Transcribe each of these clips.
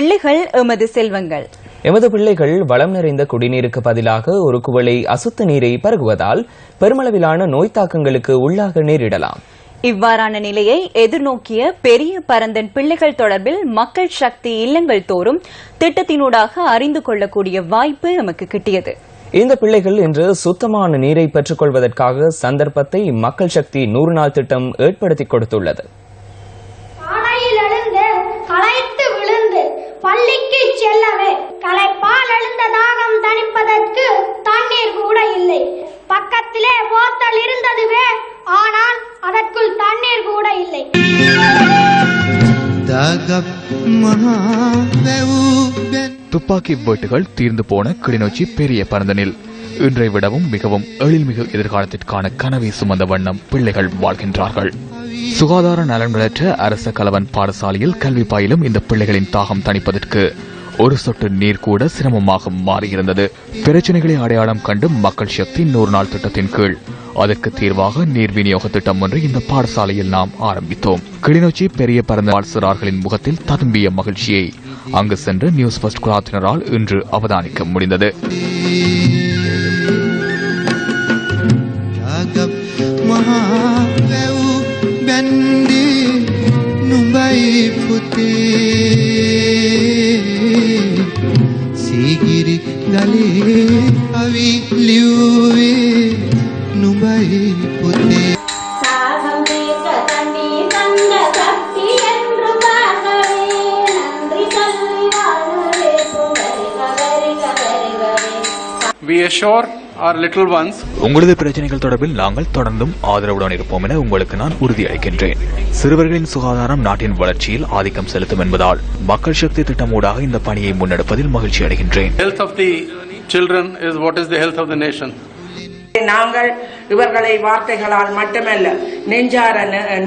பிள்ளைகள் எமது செல்வங்கள். எமது பிள்ளைகள் வளம் நிறைந்த குடிநீருக்கு பதிலாக ஒரு குவளை அசுத்த நீரை பருகுவதால் பெருமளவிலான நோய் தாக்கங்களுக்கு உள்ளாக நேரிடலாம். இவ்வாறான நிலையை எதிர்நோக்கிய பெரிய பரந்தன் பிள்ளைகள் தொடர்பில் மக்கள் சக்தி இல்லங்கள் தோறும் திட்டத்தினூடாக அறிந்து கொள்ளக்கூடிய வாய்ப்பு நமக்கு கிட்டியது. இந்த பிள்ளைகள் இன்று சுத்தமான நீரை பெற்றுக் கொள்வதற்காக சந்தர்ப்பத்தை மக்கள் சக்தி நூறு நாள் திட்டம் ஏற்படுத்திக் கொடுத்துள்ளது. துப்பாக்கி வேட்டுகள் தீர்ந்து போன கிளிநொச்சி பெரிய பரந்தனில். இன்றை விடவும் மிகவும் எழில்மிகு எதிர்காலத்திற்கான கனவை சுமந்த வண்ணம் பிள்ளைகள் வாழ்கின்றார்கள். சுகாதார நலன்களற்ற அரச கலவன் பாடசாலையில் கல்வி பயிலும் இந்த பிள்ளைகளின் தாகம் தணிப்பதற்கு ஒரு சொட்டு நீர் கூட சிரமமாக மாறியிருந்தது. பிரச்சனைகளை அடையாளம் கண்டு மக்கள் சக்தி நூறு நாள் திட்டத்தின் கீழ் அதற்கு தீர்வாக நீர் விநியோக திட்டம் ஒன்று இந்த பாடசாலையில் நாம் ஆரம்பித்தோம் கிளிநொச்சி பெரிய பரந்த சிறார்களின் முகத்தில் ததும்பிய மகிழ்ச்சியை அங்கு சென்று நியூஸ் ஃபர்ஸ்ட் குழாத்தினரால் இன்று அவதானிக்க முடிந்தது දාගත් මහා වැවූ බැන්ඩි නුඹයි පුතේ සීගිරි ගලේ අවි ලිව්වේ வைப்பு உங்களது பிரச்சனைகள் தொடர்பில் நாங்கள் தொடர்ந்தும் ஆதரவுடன் இருப்போம் என உங்களுக்கு நான் உறுதியளிக்கின்றேன் சிறுவர்களின் சுகாதாரம் நாட்டின் வளர்ச்சியில் ஆதிக்கம் செலுத்தும் என்பதால் மக்கள் சக்தி திட்டம் ஊடாக இந்த பணியை முன்னெடுப்பதில் மகிழ்ச்சி அடைகின்றேன். Health of the children is what is the health of the nation நாங்கள் இவர்களை வார்த்தைகளால் மட்டுமல்ல நெஞ்சார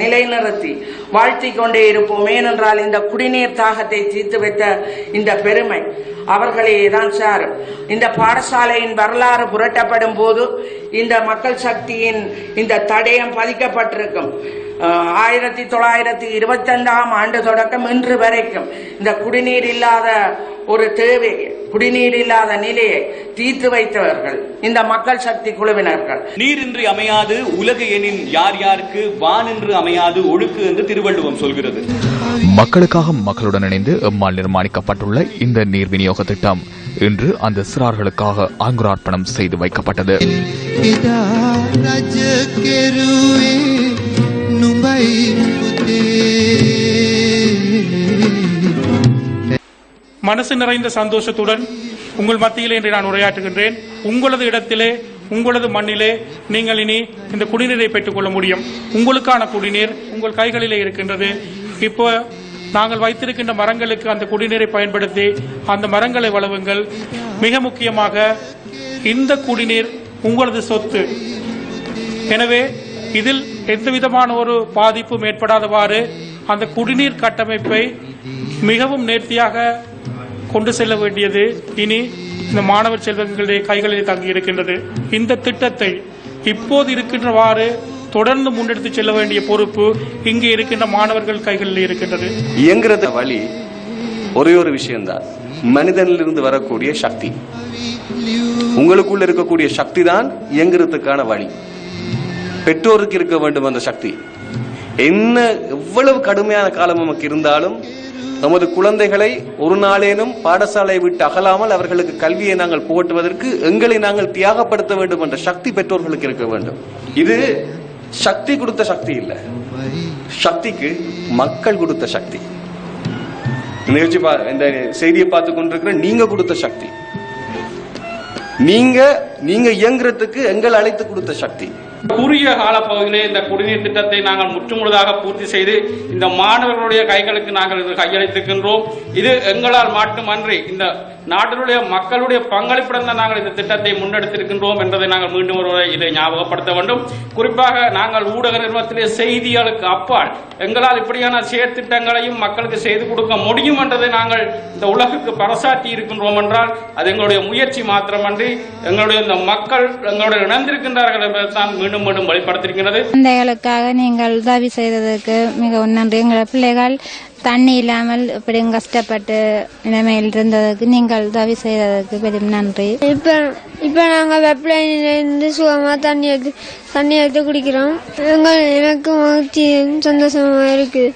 நிலைநிறுத்தி வாழ்த்தி கொண்டே இருப்போம். ஏனென்றால் இந்த குடிநீர் தாகத்தை தீர்த்து வைத்த இந்த பெருமை அவர்களே தான் சார். இந்த பாடசாலையின் வரலாறு புரட்டப்படும் போது இந்த மக்கள் சக்தியின் இந்த தடயம் பதிக்கப்பட்டிருக்கும். ஆயிரத்தி தொள்ளாயிரத்தி இருபத்தைந்தாம் ஆண்டு தொடக்கம் இன்று வரைக்கும் இந்த குடிநீர் இல்லாத ஒரு தேவை குடிநீர் இல்லாத நிலையை தீர்த்து வைத்தவர்கள் இந்த மக்கள் சக்தி குழுவினர்கள். நீரின்றி அமையாது உலகு எனின் யார் யாருக்கு வானின்று அமையாது ஒழுக்கு என்று திருவள்ளுவம் சொல்கிறது. மக்களுக்காக மக்களுடன் இணைந்து எம்மால் நிர்மாணிக்கப்பட்டுள்ள இந்த நீர் விநியோக திட்டம் இன்று அந்த சிறார்களுக்காக அங்குரார்ப்பணம் செய்து வைக்கப்பட்டது. එදා மனசு நிறைந்த சந்தோஷத்துடன் உங்கள் மத்தியிலே இன்று நான் உரையாற்றுகின்றேன். உங்களது இடத்திலே உங்களது மண்ணிலே நீங்கள் இனி இந்த குடிநீரை பெற்றுக்கொள்ள முடியும். உங்களுக்கான குடிநீர் உங்கள் கைகளிலே இருக்கின்றது. இப்போ நாங்கள் வைத்திருக்கின்ற மரங்களுக்கு அந்த குடிநீரை பயன்படுத்தி அந்த மரங்களை வளவுங்கள். மிக முக்கியமாக இந்த குடிநீர் உங்களது சொத்து. எனவே இதில் எந்தவிதமான ஒரு பாதிப்பும் ஏற்படாதவாறு அந்த குடிநீர் கட்டமைப்பை மிகவும் நேர்த்தியாக கொண்டு செல்ல வேண்டியது இனி இந்த மாணவர் செல்வங்களுடைய கைகளில் தங்கி இருக்கின்றது. இந்த திட்டத்தை இப்போது இருக்கின்றவாறு தொடர்ந்து முன்னெடுத்து செல்ல வேண்டிய பொறுப்பு இங்கே இருக்கின்ற மாணவர்கள் கைகளில் இருக்கின்றது. இயங்குறது வழி ஒரே ஒரு விஷயம்தான். மனிதனிலிருந்து வரக்கூடிய சக்தி. உங்களுக்குள்ள இருக்கக்கூடிய சக்தி தான் இயங்குறதுக்கான வழி. பெற்றோருக்கு இருக்க வேண்டும் அந்த சக்தி. என்ன எவ்வளவு கடுமையான காலம் நமக்கு இருந்தாலும் நமது குழந்தைகளை ஒரு நாளேனும் பாடசாலை விட்டு அகலாமல் அவர்களுக்கு கல்வியை நாங்கள் புகட்டுவதற்கு எங்களை நாங்கள் தியாகப்படுத்த வேண்டும் என்ற சக்தி பெற்றோர்களுக்கு இருக்க வேண்டும். இது சக்தி கொடுத்த சக்தி இல்லை. சக்திக்கு மக்கள் கொடுத்த சக்தி. நிகழ்ச்சி இந்த செய்தியை பார்த்து கொண்டிருக்கிற நீங்க கொடுத்த சக்தி. நீங்க நீங்க இயங்குறதுக்கு எங்கள் அழைத்து கொடுத்த சக்தி. குறுகிய காலப்பகுதியிலே இந்த குடிநீர் திட்டத்தை நாங்கள் முற்றுமுழுதாக பூர்த்தி செய்து இந்த மாணவர்களுடைய கைகளுக்கு நாங்கள் இது கையளித்திருக்கின்றோம். இது எங்களால் மட்டுமன்றி இந்த நாட்டினுடைய மக்களுடைய பங்களிப்புடன் தான் நாங்கள் இந்த திட்டத்தை முன்னெடுத்திருக்கின்றோம் என்பதை நாங்கள் மீண்டும் ஒருவரை இதை ஞாபகப்படுத்த வேண்டும். குறிப்பாக நாங்கள் ஊடக நிறுவனத்திலே செய்தியாளுக்கு அப்பால் எங்களால் இப்படியான செயற்திட்டங்களையும் மக்களுக்கு செய்து கொடுக்க முடியும் என்றதை நாங்கள் இந்த உலகுக்கு பறைசாற்றி இருக்கின்றோம் என்றால் அது எங்களுடைய முயற்சி மாத்திரமன்றி எங்களுடைய இந்த மக்கள் எங்களுடைய இணைந்திருக்கின்றார்கள் என்பதை தான் மீண்டும் மீண்டும் வெளிப்படுத்தியிருக்கிறது குழந்தைகளுக்காக நீங்கள் உதவி செய்ததற்கு மிகவும் நன்றி. எங்கள் பிள்ளைகள் தண்ணி இல்லாமல் இப்படியும் கஷ்டப்பட்டு நிலைமையில் இருந்ததுக்கு நீங்கள் உதவி செய்ததற்கு பெரும் நன்றி. இப்போ இப்போ நாங்கள் வெப்பலைனிலேருந்து சுகமாக தண்ணி எடுத்து தண்ணி எடுத்து குடிக்கிறோம். எங்கள் எனக்கு மகிழ்ச்சி சந்தோஷமாக இருக்குது